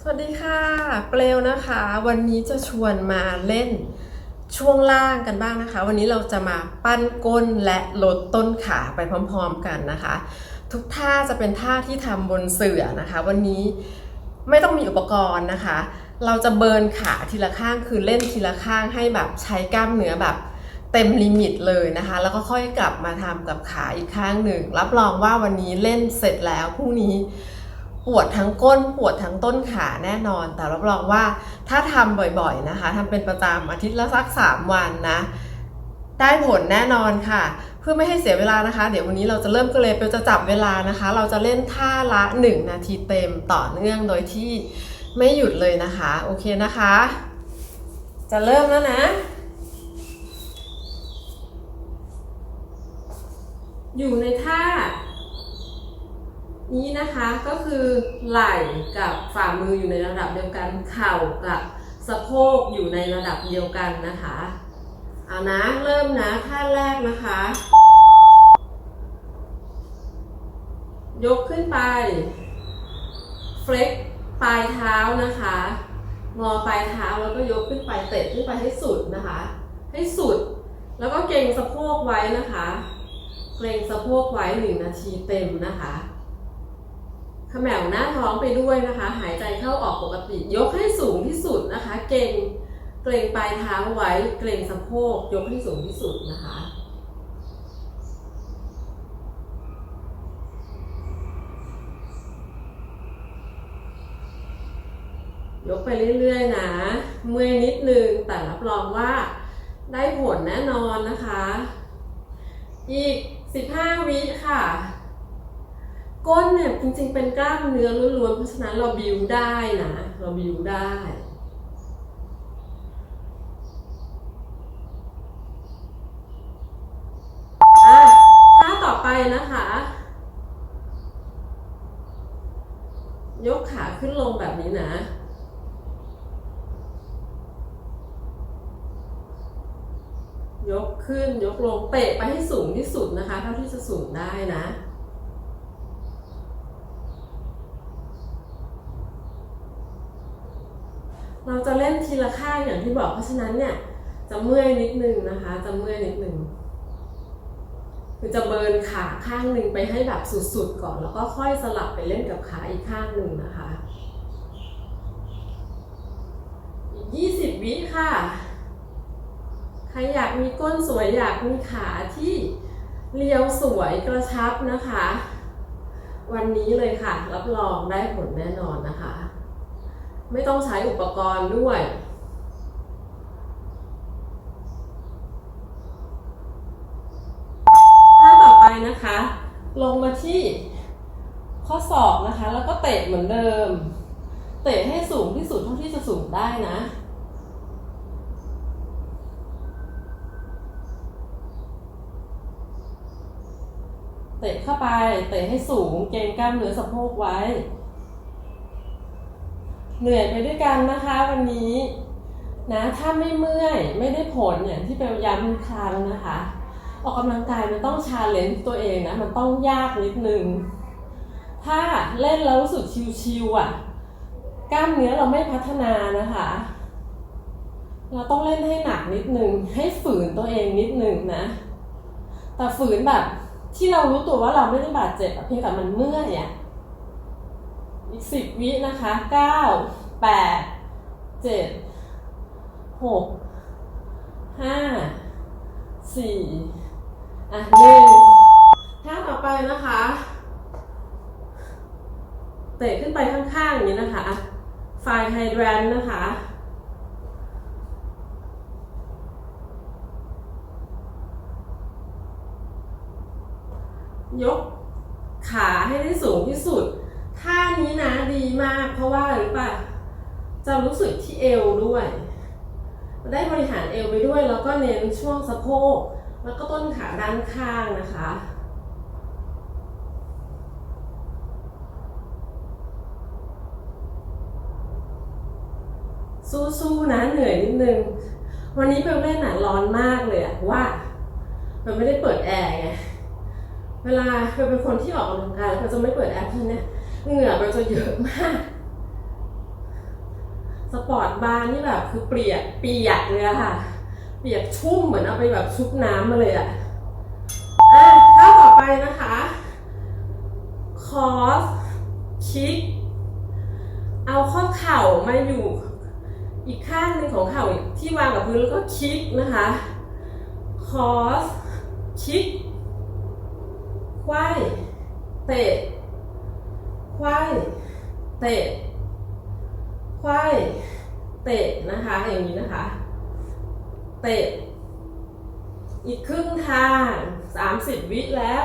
สวัสดีค่ะ เปลวนะคะ วันนี้จะชวนมาเล่นช่วงล่างกันบ้างนะคะ วันนี้เราจะมาปั้นก้นและลดต้นขาไปพร้อมๆกันนะคะ ทุกท่าจะเป็นท่าที่ทำบนเสื่อนะคะ วันนี้ไม่ต้องมีอุปกรณ์นะคะ เราจะเบิร์นขาทีละข้างคือเล่นทีละข้างให้แบบใช้กล้ามเนื้อแบบ เต็มลิมิตเลยนะคะ แล้วก็ค่อยกลับมาทำกับขาอีกข้างหนึ่ง รับรองว่าวันนี้เล่นเสร็จแล้วพรุ่งนี้ปวดทั้งก้นปวดทั้งต้นขาแน่นอน แต่รับรองว่าถ้าทำบ่อยๆนะคะทำเป็นประจำอาทิตย์ละสัก 3 วันนะ ได้ผลแน่นอนค่ะ เพื่อไม่ให้เสียเวลานะคะ เดี๋ยววันนี้เราจะเริ่มกันเลยเปจะจับเวลานะคะ เราจะเล่นท่าละ 1 นาทีเต็มต่อเนื่องโดยที่ไม่หยุดเลยนะคะ โอเคนะคะ จะเริ่มแล้วนะ อยู่ในท่า นี้นะคะก็คือไหล่กับฝ่ามืออยู่ในระดับเดียวกัน เข่ากับสะโพกอยู่ในระดับเดียวกันนะคะเอานะเริ่มนะท่าแรกนะคะ ยกขึ้นไป เฟล็กปลายเท้านะคะงอปลายเท้าแล้วก็ยกขึ้นไปเตะขึ้นไปให้สุดนะคะ ให้สุด แล้วก็เกรงสะโพกไว้นะคะ เกรงสะโพกไว้หนึ่งนาทีเต็มนะคะขมวหน้าท้องไปด้วยนะคะ หายใจเข้าออกปกติ ยกให้สูงที่สุดนะคะ เกรงเกรงปลายเท้าไว้ เกรงสะโพก ยกให้สูงที่สุดนะคะ ยกไปเรื่อยๆนะ เมื่อยนิดนึง แต่รับรองว่าได้ผลแน่นอนนะคะ อีก 15 วิค่ะ ก้นเนี่ยจริงๆเป็นกล้ามเนื้อล้วนๆเพราะฉะนั้นเราบิวได้นะ เราบิวได้อะท่าต่อไปนะคะ ยกขาขึ้นลงแบบนี้นะ ยกขึ้นยกลงเตะไปให้สูงที่สุดนะคะ เท่าที่จะสูงได้นะเราจะเล่นทีละข้างอย่างที่บอกเพราะฉะนั้นเนี่ย จะเมื่อยนิดนึงนะคะ จะเมื่อยนิดนึงคือจะเบิร์นขาข้างหนึ่งไปให้แบบสุดๆก่อน แล้วก็ค่อยสลับไปเล่นกับขาอีกข้างหนึ่งนะคะ อีก 20 วิค่ะ ใครอยากมีก้นสวยอยากมีขาที่เรียวสวยกระชับนะคะ วันนี้เลยค่ะ รับรองได้ผลแน่นอนนะคะ ไม่ต้องใช้อุปกรณ์ด้วย ท่าต่อไปนะคะ ลงมาที่ข้อศอกนะคะ แล้วก็เตะเหมือนเดิม เตะให้สูงที่สุดเท่าที่จะสูงได้นะ เตะเข้าไป เตะให้สูง เกรงกล้ามเนื้อสะโพกไว้ เหนื่อยไปด้วยกันนะคะวันนี้นะถ้าไม่เมื่อยไม่ได้ผลอย่างที่เปลย้ำทุกครั้งนะคะ ออกกำลังกายมันต้องชาเลนจ์ตัวเองนะ มันต้องยากนิดนึง ถ้าเล่นแล้วรู้สึกชิวๆอะ กล้ามเนื้อเราไม่พัฒนานะคะ เราต้องเล่นให้หนักนิดนึง ให้ฝืนตัวเองนิดนึงนะ แต่ฝืนแบบ ที่เรารู้ตัวว่าเราไม่ได้บาดเจ็บเพียงแต่มันเมื่อยอะอีกสิบวินะคะเก้าแปดเจ็ดหกห้าสี่อะหนึ่งท่าต่อไปนะคะ เตะขึ้นไปข้างๆอย่างนี้นะคะไฟไฮแดรนนะคะ ยกขาให้ได้สูงที่สุด ท่านี้นะดีมาก เพราะว่าหรือปล่าจะรู้สึกที่เอวด้วย ได้บริหารเอวไปด้วย แล้วก็เน้นช่วงสะโพก แล้วก็ต้นขาด้านข้างนะคะสู้ๆนะเหนื่อยนิดนึง วันนี้เปลเล่นน่ะร้อนมากเลยอะว่า มันไม่ได้เปิดแอร์ไง เวลาเปลเป็นคนที่ออกกำลังกายแล้วเปลจะไม่เปิดแอร์เพราะฉะนั้นเนี่ยเหงื่อมันจะเยอะมาก สปอร์ตบาร์นี่แบบคือเปียกเปียกเลยอะค่ะ เปียกชุ่มเหมือนเอาไปแบบชุบน้ำมาเลยอะอะท่าต่อไปนะคะ คอสคิก เอาข้อเข่ามาอยู่อีกข้างหนึ่งของเข่าที่วางกับพื้นแล้วก็คิกนะคะ คอสคิก ควายเตะควายเตะควายเตะนะคะอย่างนี้นะคะ เตะ อีกครึ่งทาง 30 วิแล้ว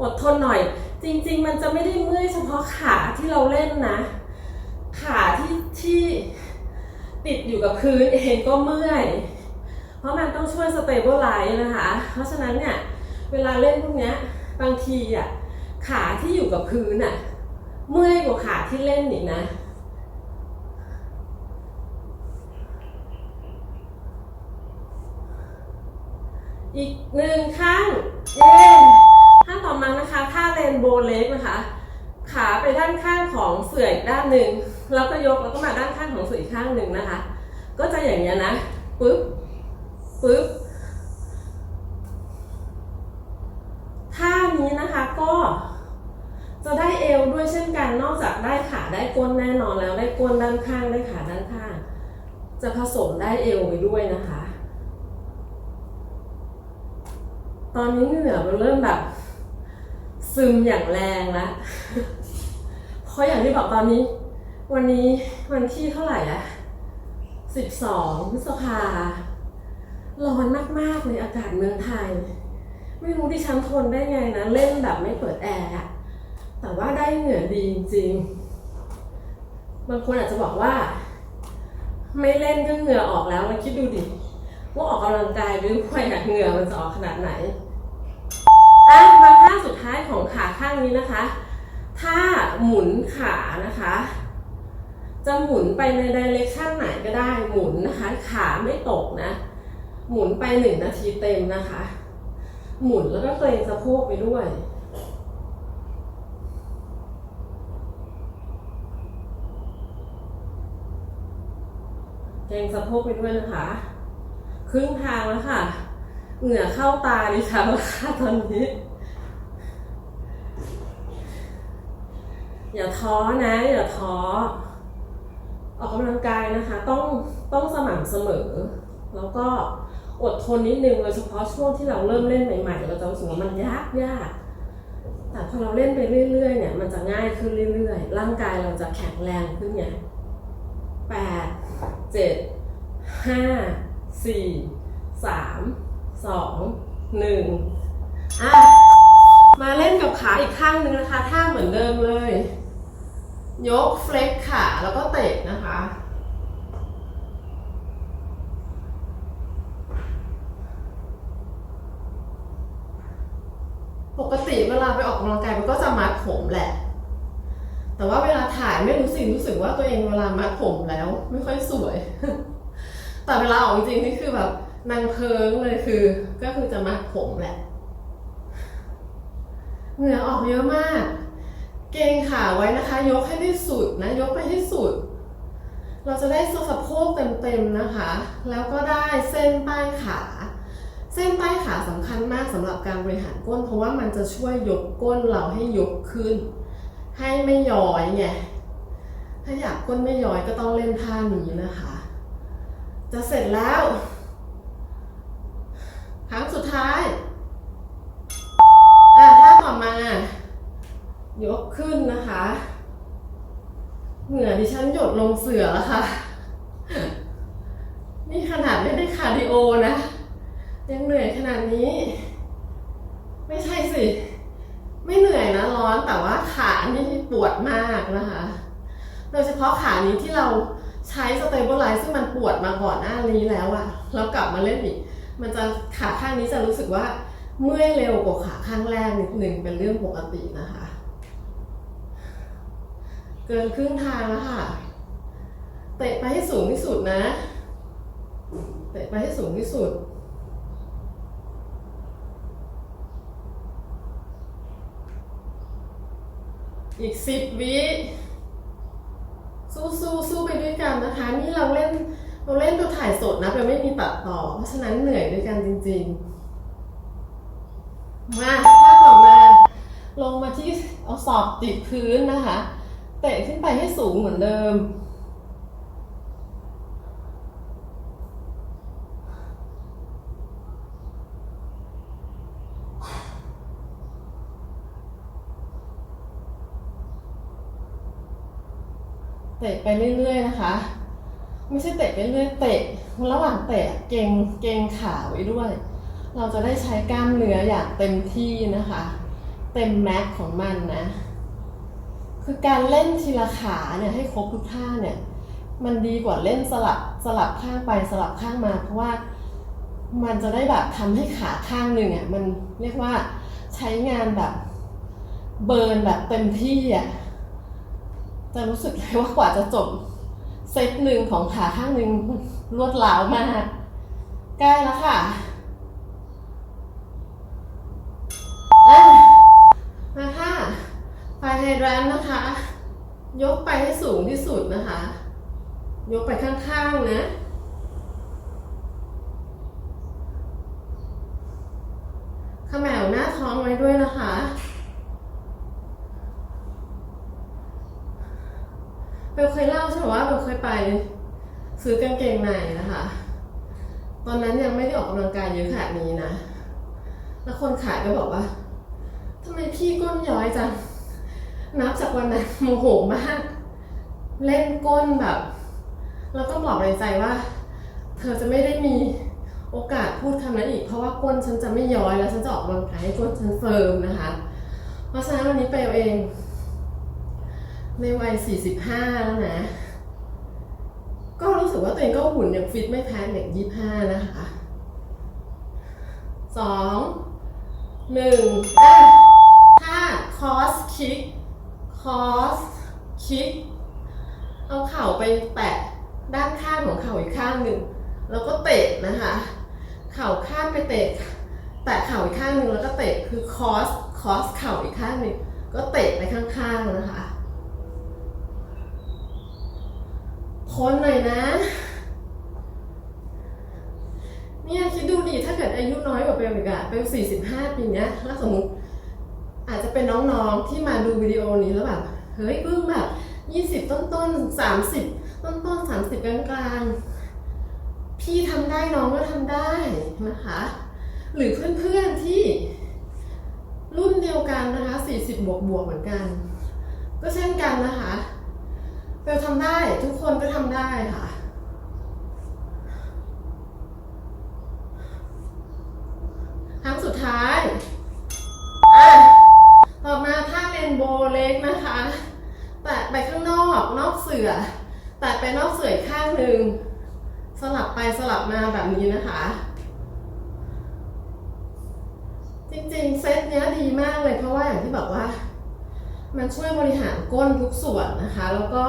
อดทนหน่อย จริง ๆ มันจะไม่ได้เมื่อยเฉพาะขาที่เราเล่นนะ ขาที่ที่ติดอยู่กับพื้นเองก็เมื่อย เพราะมันต้องช่วยสเตเบิลไลซ์นะคะ เพราะฉะนั้นเนี่ย เวลาเล่นพวกเนี้ย บางทีอะขาที่อยู่กับพื้นอะ เมื่อยกว่าขาที่เล่นอีกนะอีกหนึ่งครั้งเย้ท่างต่อมานะคะท่าเรนโบว์เล็กนะคะ ขาไปด้านข้างของเสื่ออีกด้านหนึ่งแล้วก็ยกแล้วก็มาด้านข้างของเสื่ออีกข้างหนึ่งนะคะ ก็จะอย่างเงี้ยนะปึ๊บปึ๊บ ท่านี้นะคะก็จะได้เอวด้วยเช่นกัน นอกจากได้ขาได้ก้นแน่นอนแล้วได้ก้นด้านข้างได้ขาด้านข้าง จะผสมได้เอวไปด้วยนะคะ ตอนนี้เหงื่อมันเริ่มแบบ ซึมอย่างแรงแล้วเพราะอย่างที่บอกตอนนี้ วันนี้วันที่เท่าไหร่อะสิบสองพฤษภาร้อนมาก ๆ เลยอากาศเมืองไทย ไม่รู้ดิฉันทนได้ไงนะ เล่นแบบไม่เปิดแอร์แต่ว่าได้เหงื่อดีจริงๆบางคนอาจจะบอกว่า ไม่เล่นก็เหงื่อออกแล้วมาคิดดูดิว่าออกกำลังกายด้วยอะเหงื่อมันจะออกขนาดไหนอะมาท่าสุดท้ายของขาข้างนี้นะคะถ้าหมุนขานะคะ จะหมุนไปในดิเรกชันไหนก็ได้หมุนนะคะ ขาไม่ตกนะ หมุนไปหนึ่งนาทีเต็มนะคะ หมุนแล้วก็เกรงสะโพกไปด้วยเกรงสะโพกไปด้วยนะคะ ครึ่งทางแล้วค่ะ เหงื่อเข้าตาดิฉันแล้วค่ะตอนนี้ อย่าท้อนะ อย่าท้อ ออกกำลังกายนะคะ ต้องต้องสม่ำเสมอ แล้วก็ อดทนนิดนึงโดยเฉพาะช่วงที่เราเริ่มเล่นใหม่ๆเราจะรู้สึกว่ามันยากยากแต่พอเราเล่นไปเรื่อยๆเนี่ยมันจะง่ายขึ้นเรื่อยๆ ร่างกายเราจะแข็งแรงขึ้นไงแปดเจ็ดห้าสี่สามสองหนึ่งอะมาเล่นกับขาอีกข้างหนึ่งนะคะท่าเหมือนเดิมเลย ยกเฟล็กขาแล้วก็เตะนะคะ ปกติเวลาไปออกกำลังกายมันก็จะมัด ผมแหละ แต่ว่าเวลาถ่ายไม่รู้สึกรู้สึกว่าตัวเองเวลามัดผมแล้ว ไม่ค่อยสวย แต่เวลาออกจริงนี่คือแบบนางเพิงเลยคือ ก็คือจะมัดผมแหละ เหงื่อออกเยอะมาก เกงขาไว้นะคะ ยกให้ได้สุดนะ ยกไปให้สุด เราจะได้สะโพกเต็มๆนะคะ แล้วก็ได้เส้นใต้ขาเส้นใต้ขาสำคัญมากสำหรับการบริหารก้น เพราะว่ามันจะช่วยยกก้นเราให้ยก ขึ้น ให้ไม่ย้อยไง ถ้าอยากก้นไม่ย้อยก็ต้องเล่นท่านี้นะคะ จะเสร็จแล้ว ครั้งสุดท้าย อะท่าต่อมา ยกขึ้นนะคะ เหงื่อดิฉันหยดลงเสือแล้วค่ะ นี่ขนาดไม่ได้คาร์ดิโอนะ ยังเหนื่อยขนาดนี้ ไม่ใช่สิ ไม่เหนื่อยนะร้อนแต่ว่าขานี่ปวดมากนะคะ โดยเฉพาะขานี้ที่เราใช้สเตเบิลไลซ์ซึ่งมันปวดมาก่อนหน้านี้แล้วอะแล้วกลับมาเล่นอีก มันจะขาข้างนี้จะรู้สึกว่าเมื่อยเร็วกว่าขาข้างแรกนิดหนึ่งเป็นเรื่องปกตินะคะ เกินครึ่งทางแล้วค่ะ เตะไปให้สูงที่สุดนะ เตะไปให้สูงที่สุด อีกสิบวิสู้สู้สู้ไปด้วยกันนะคะ นี่เราเล่นเราเล่นเราถ่ายสดนะเราไม่มีตัดต่อ เพราะฉะนั้นเหนื่อยด้วยกันจริง ๆ มาท่าต่อมา ลงมาที่เอาสอบติดพื้นนะคะ เตะขึ้นไปให้สูงเหมือนเดิม ไปเรื่อยๆนะคะ ไม่ใช่เตะไปเรื่อยๆเตะระหว่างเตะเกงเกงขาไว้ด้วย เราจะได้ใช้กล้ามเนื้ออย่างเต็มที่นะคะ เต็มแม็กของมันนะ คือการเล่นทีละขาเนี่ยให้ครบทุกท่าเนี่ยมันดีกว่าเล่นสลับสลับข้างไปสลับข้างมา เพราะว่ามันจะได้แบบทำให้ขาข้างหนึ่งอะมันเรียกว่าใช้งานแบบเบิร์นแบบเต็มที่อะ จะรู้สึกเลยว่ากว่าจะจบเซตหนึ่งของขาข้างหนึ่งรวดร้าวมากใกล้แล้วค่ะอะมาค่ะไฟไฮแดรนนะคะ ยกไปให้สูงที่สุดนะคะ ยกไปข้างๆนะขมแมวหน้าท้องไว้ด้วยนะคะ เบลเคยเล่าใช่ไหมว่าเบลเคยไปซื้อกางเกงในนะคะ ตอนนั้นยังไม่ได้ออกกำลังกายเยอะขนาดนี้นะ แล้วคนขายก็บอกว่าทำไมพี่ก้นย้อยจัง นับจากวันนั้นโมโหมาก เล่นก้นแบบ แล้วก็บอกในใจว่า เธอจะไม่ได้มีโอกาสพูดคำนั้นอีก เพราะว่าก้นฉันจะไม่ย้อยแล้วฉันจะออกกำลังกายให้ก้นฉันเฟิร์มนะคะ เพราะฉะนั้นวันนี้เปลเอง ในวัย 45 แล้วนะ ก็รู้สึกว่าตัวเองก็หุ่นยังฟิตไม่แพ้เด็ก25 นะคะสองหนึ่งอะถ้า cross kick cross kick เอาเข่าไปแตะด้านข้างของเข่าอีกข้างหนึ่งแล้วก็เตะนะคะ เข่าข้างไปเตะ แตะเข่าอีกข้างหนึ่งแล้วก็เตะคือ cross cross เข่าอีกข้างหนึ่งก็เตะไปข้างๆนะคะ คนหน่อยนะ เนี่ยคิดดูดิถ้าเกิดอายุน้อยกว่าเบลอีกอะเบลสี่สิบห้าปีเนี้ยแล้วสมมติอาจจะเป็นน้องๆที่มาดูวิดีโอนี้แล้วแบบเฮ้ยเพิ่งแบบยี่สิบต้นต้นสามสิบต้นต้นสามสิบกลางกลางๆ พี่ทำได้น้องก็ทำได้นะคะ หรือเพื่อนๆที่รุ่นเดียวกันนะคะสี่สิบบวกบวกเหมือนกัน ก็เช่นกันนะคะ เบลทำได้ทุกคนก็ทำได้ค่ะ ครั้งสุดท้ายอะต่อมาท่าเรนโบว์เล็กนะคะ แตะไปข้างนอกนอกเสือ แตะไปนอกเสือข้างหนึ่งสลับไปสลับมาแบบนี้นะคะ จริงๆ เซตเนี้ยดีมากเลยเพราะว่าอย่างที่บอกว่า มันช่วยบริหารก้นทุกส่วนนะคะ แล้วก็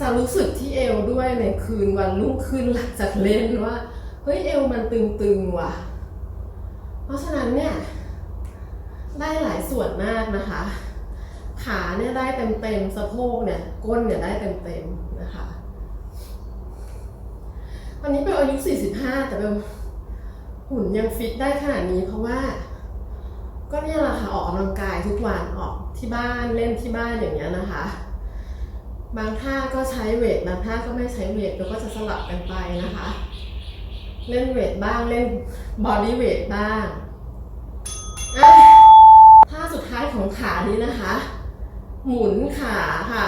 จะรู้สึกที่เอวด้วยในคืนวันรุ่งขึ้นหลังจากเล่นว่า เฮ้ยเอวมันตึงๆว่ะ เพราะฉะนั้นเนี่ยได้หลายส่วนมากนะคะ ขาเนี่ยได้เต็มๆสะโพกเนี่ยก้นเนี่ยได้เต็มๆนะคะวันนี้เป็นอายุ 45 แต่เป็นหุ่นยังฟิตได้ขนาดนี้เพราะว่า ก็เนี่ยแหละค่ะออกกำลังกายทุกวันออกที่บ้านเล่นที่บ้านอย่างเงี้ยนะคะ บางท่าก็ใช้เวทบางท่าก็ไม่ใช้เวทแล้วก็จะสลับกันไปนะคะ เล่นเวทบ้างเล่นบอดี้เวทบ้างท่าสุดท้ายของขานี้นะคะ หมุนขาค่ะ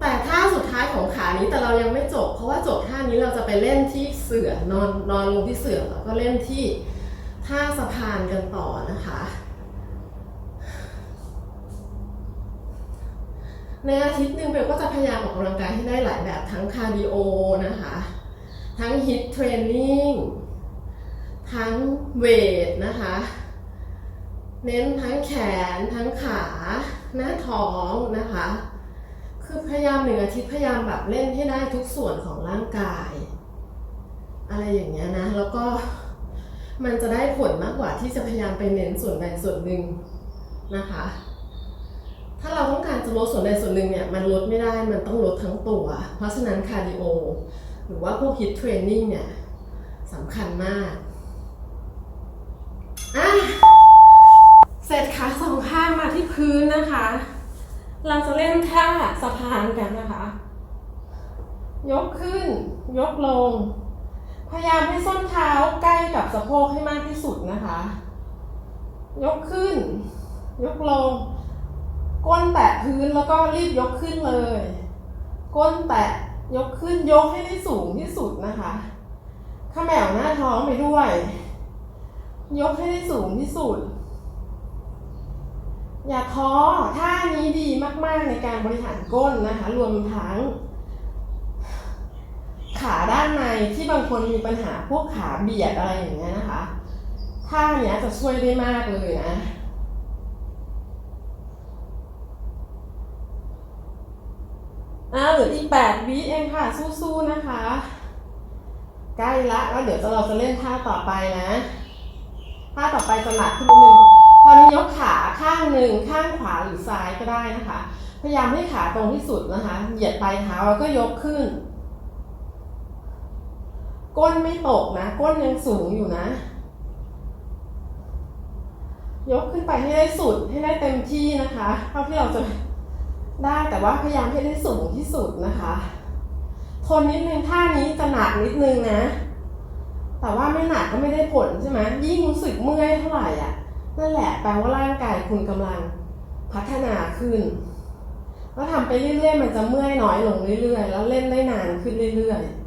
แต่ท่าสุดท้ายของขานี้แต่เรายังไม่จบ เพราะว่าจบท่านี้เราจะไปเล่นที่เสือนอนนอนลงที่เสือแล้วก็เล่นที่ ท่าสะพานกันต่อนะคะ ในอาทิตย์หนึ่งเบลก็จะพยายามออกกำลังกายให้ได้หลายแบบทั้งคาร์ดิโอนะคะ ทั้งฮิตเทรนนิ่ง ทั้งเวทนะคะ เน้นทั้งแขน ทั้งขา หน้าท้องนะคะ คือพยายามหนึ่งอาทิตย์พยายามแบบเล่นให้ได้ทุกส่วนของร่างกาย อะไรอย่างเงี้ยนะ แล้วก็ มันจะได้ผลมากกว่าที่จะพยายามไปเน้นส่วนใดส่วนหนึ่งนะคะ ถ้าเราต้องการจะลดส่วนใดส่วนหนึ่งเนี่ยมันลดไม่ได้มันต้องลดทั้งตัว เพราะฉะนั้นคาร์ดิโอหรือว่าพวกฮิตเทรนนิ่งเนี่ยสำคัญมากอะเสร็จขาสองข้างมาที่พื้นนะคะ เราจะเล่นท่าสะพานกันนะคะ ยกขึ้น ยกลง พยายามให้ส้นเท้าใกล้กับสะโพกให้มากที่สุดนะคะ ยกขึ้น ยกลง ก้นแตะพื้นแล้วก็รีบยกขึ้นเลย ก้นแตะยกขึ้นยกให้ได้สูงที่สุดนะคะขมแมวหน้าท้องไปด้วย ยกให้ได้สูงที่สุด อย่าท้อท่านี้ดีมากๆในการบริหารก้นนะคะ รวมทั้ง ขาด้านในที่บางคนมีปัญหาพวกขาเบียดอะไรอย่างเงี้ยนะคะท่าเนี้ยจะช่วยได้มากเลยนะอ่าเหลืออีกแปดวิเองค่ะสู้ๆนะคะ ใกล้ละแล้วเดี๋ยวเราจะเล่นท่าต่อไปนะท่าต่อไปจะหนักขึ้นนิดนึงตอนนี้ยกขาข้างหนึ่งข้างขวาหรือซ้ายก็ได้นะคะ พยายามให้ขาตรงที่สุดนะคะ เหยียดปลายเท้าแล้วก็ยกขึ้น ก้นไม่ตกนะ ก้นยังสูงอยู่นะ ยกขึ้นไปให้ได้สุดให้ได้เต็มที่นะคะ เท่าที่เราจะได้แต่ว่าพยายามให้ได้สูงที่สุดนะคะทนนิดนึงท่านี้จะหนักนิดนึงนะ แต่ว่าไม่หนักก็ไม่ได้ผลใช่ไหมยิ่งรู้สึกเมื่อยเท่าไหร่อะนั่นแหละแปลว่าร่างกายคุณกำลังพัฒนาขึ้นแล้วทำไปเรื่อยๆ มันจะเมื่อยน้อยลงเรื่อยๆ แล้วเล่นได้นานขึ้นเรื่อยๆ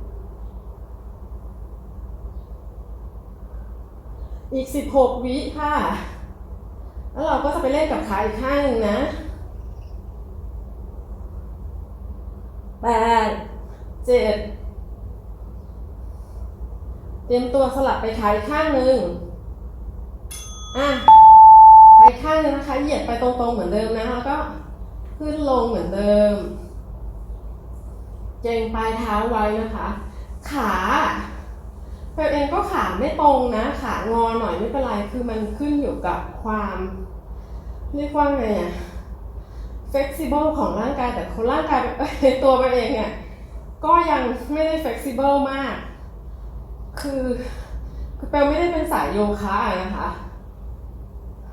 อีก 16 วิค่ะ แล้วเราก็จะไปเล่นกับขาอีกข้างหนึ่งนะ แปด เจ็ด เตรียมตัวสลับไปขาอีกข้างหนึ่งอะขาอีกข้างนึงนะคะ เหยียดไปตรงๆเหมือนเดิมนะ แล้วก็ขึ้นลงเหมือนเดิมเกรงปลายเท้าไว้นะคะ ขา เปลเองก็ขาไม่ตรงนะ ขางอหน่อยไม่เป็นไร คือมันขึ้นอยู่กับความเรียกว่าไงอะ flexible ของร่างกายแต่คนร่างกายเอ้ยตัวมันเองเนี่ยก็ยังไม่ได้ flexible มาก คือคือเปลไม่ได้เป็นสายโยคะนะคะ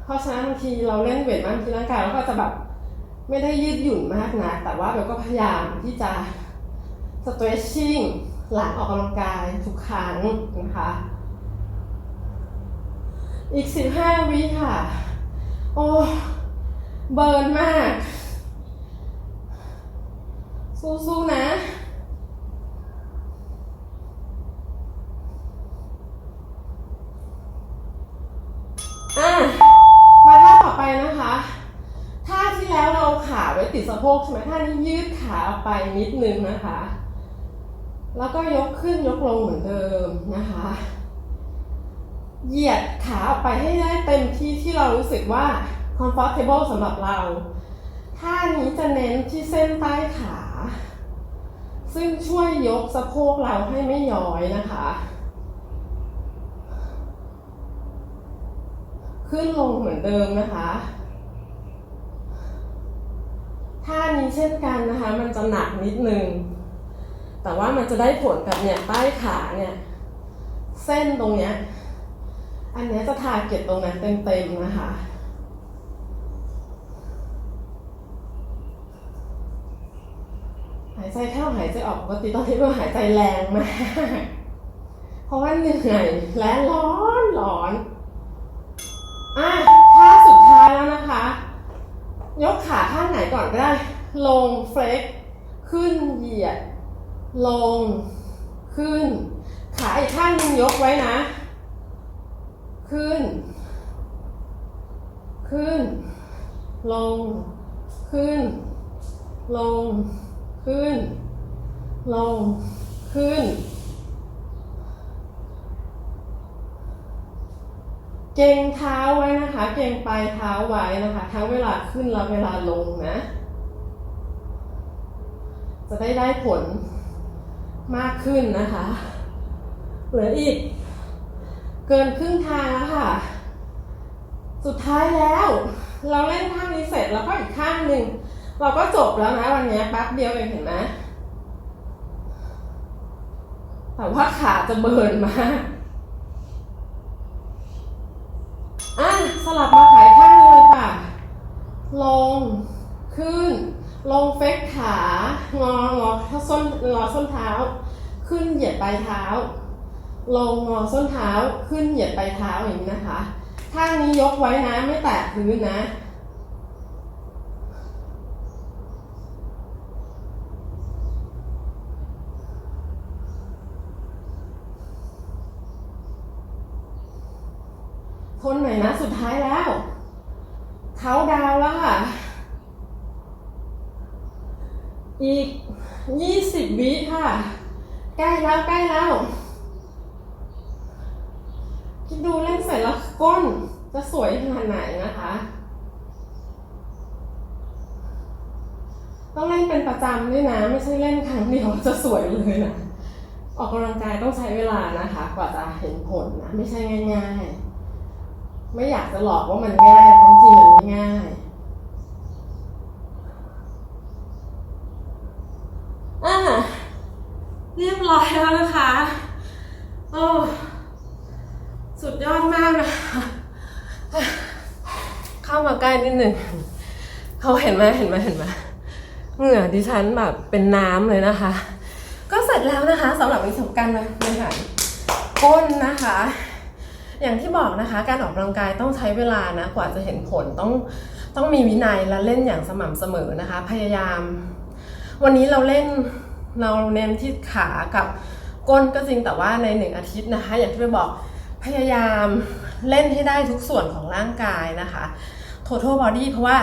เพราะฉะนั้นบางทีเราเล่นเวทบางทีร่างกายเราก็จะแบบไม่ได้ยืดหยุ่นมากนะ แต่ว่าเบลก็พยายามที่จะ stretching หลังออกกำลังกายทุกครั้งนะคะ อีก 15 วิค่ะ โอ้เบิร์นมาก สู้ๆนะอะมาท่าต่อไปนะคะท่าที่แล้วเราขาไว้ติดสะโพกใช่ไหมท่านี้ยืดขาออกไปนิดนึงนะคะ แล้วก็ยกขึ้นยกลงเหมือนเดิมนะคะ เหยียดขาออกไปให้ได้เต็มที่ที่เรารู้สึกว่า comfortable สำหรับเรา ท่านี้จะเน้นที่เส้นใต้ขา ซึ่งช่วยยกสะโพกเราให้ไม่ย้อยนะคะ ขึ้นลงเหมือนเดิมนะคะท่านี้เช่นกันนะคะ มันจะหนักนิดนึง แต่ว่ามันจะได้ผลกับเนี่ยใต้ขาเนี่ย เส้นตรงเนี้ย อันเนี้ยจะทาเก็ตตรงนั้นเต็มๆนะคะหายใจเข้าหายใจออกปกติตอนนี้ก็หายใจแรงมาก เพราะว่าเหนื่อยและร้อนร้อนอะท่าสุดท้ายแล้วนะคะ ยกขาข้างไหนก่อนก็ได้ ลงเฟล็กขึ้นเหยียด ลง ขึ้น ขาอีกข้างหนึงยกไว้นะ ขึ้น ขึ้น ลง ขึ้น ลง ขึ้น ลง ขึ้น เกรงเท้าไว้นะคะ เกรงปลายเท้าไว้นะคะ ทั้งเวลาขึ้นและเวลาลงนะ จะได้ได้ผล มากขึ้นนะคะ เหลืออีก เกินครึ่งทางแล้วค่ะ สุดท้ายแล้ว เราเล่นท่างนี้เสร็จแล้วก็อีกข้างหนึ่ง เราก็จบแล้วนะวันนี้แป๊บเดียวเองเห็นไหมแต่ว่าขาจะเบิร์นมากอะสลับมาขายข้างนี้เลยค่ะ ลง ขึ้น ลงเฟกขางองอถ้าส้นงอส้นเท้า ขึ้นเหยียดปลายเท้า ลงงอส้นเท้าขึ้นเหยียดปลายเท้าอย่างนี้นะคะข้างนี้ยกไว้นะไม่แตะพื้นนะทนหน่อยนะสุดท้ายแล้ว เขาดาวแล้วค่ะ อีกยี่สิบวิค่ะ ใกล้แล้วใกล้แล้ว คิดดูเล่นเสร็จแล้วก้นจะสวยขนาดไหนนะคะ ต้องเล่นเป็นประจำด้วยนะ ไม่ใช่เล่นครั้งเดียวจะสวยเลยนะ ออกกำลังกายต้องใช้เวลานะคะ กว่าจะเห็นผลนะ ไม่ใช่ง่ายๆ ไม่อยากจะหลอกว่ามันง่ายเพราะจริงมันไม่ง่าย อะ เรียบร้อยแล้วนะคะ โอ้สุดยอดมากนะคะเข้ามาใกล้นิดหนึ่งเขาเห็นไหมเห็นไหมเห็นไหมเหงื่อดิฉันแบบเป็นน้ำเลยนะคะ ก็เสร็จแล้วนะคะสำหรับวิธีการบริหารก้นนะคะ อย่างที่บอกนะคะ การออกกำลังกายต้องใช้เวลานะกว่าจะเห็นผลต้องต้องมีวินัยและเล่นอย่างสม่ำเสมอนะคะ พยายาม วันนี้เราเล่น เราเน้นที่ขากับก้นก็จริงแต่ว่าในหนึ่งอาทิตย์นะคะ อย่างที่ไปบอกพยายามเล่นให้ได้ทุกส่วนของร่างกายนะคะ total body เพราะว่า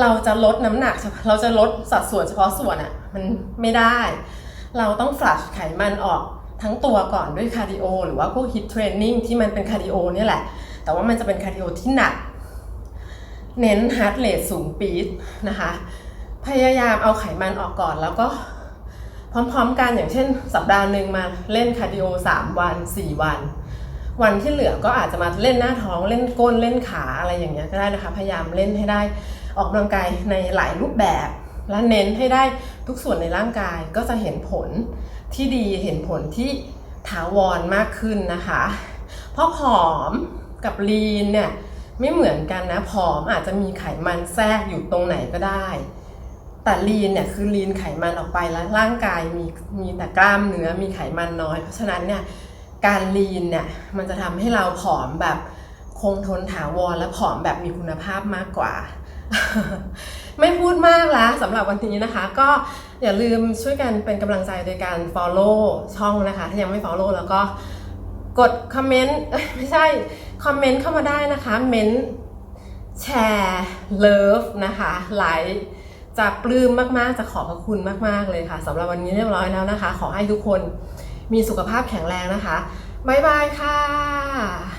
เราจะลดน้ำหนัก เราจะลดสัดส่วนเฉพาะส่วนอะ่ะมันไม่ได้ เราต้องฟลัชไขมันออกทั้งตัวก่อนด้วยคาร์ดิโอหรือว่าพวกฮิตเทรนนิ่งที่มันเป็นคาร์ดิโอนี่แหละ แต่ว่ามันจะเป็นคาร์ดิโอที่หนัก เน้นฮาร์ดเรทสูงปี๊ดนะคะ พยายามเอาไขมันออกก่อนแล้วก็ พร้อมๆกันอย่างเช่น สัปดาห์หนึ่งมาเล่นคาร์ดิโอ3วัน 4 วัน วันที่เหลือก็อาจจะมาเล่นหน้าท้องเล่นก้นเล่นขาอะไรอย่างเงี้ยก็ได้นะคะ พยายามเล่นให้ได้ออกกำลังกายในหลายรูปแบบ และเน้นให้ได้ทุกส่วนในร่างกายก็จะเห็นผลที่ดีเห็นผลที่ถาวรมากขึ้นนะคะ เพราะผอมกับลีนเนี่ยไม่เหมือนกันนะผอมอาจจะมีไขมันแทรกอยู่ตรงไหนก็ได้ แต่ลีนเนี่ยคือลีนไขมันออกไปแล้วร่างกายมีมีแต่กล้ามเนื้อมีไขมันน้อย เพราะฉะนั้นเนี่ยการลีนเนี่ยมันจะทำให้เราผอมแบบคงทนถาวรและผอมแบบมีคุณภาพมากกว่า ไม่พูดมากล้วสำหรับวันนี้นะคะ ก็อย่าลืมช่วยกันเป็นกำลังใจโดยการ follow ช่องนะคะ ถ้ายังไม่ follow แล้วก็กดคอมเมนต์ไม่ใช่ คอมเมนต์เข้ามาได้นะคะ เม้นแชร์เลิฟนะคะไลค์ จะปลื้มมากๆ จะขอบพระคุณมากๆเลยค่ะสำหรับวันนี้เรียบร้อยแล้วนะคะ ขอให้ทุกคนมีสุขภาพแข็งแรงนะคะ บ๊ายบายค่ะ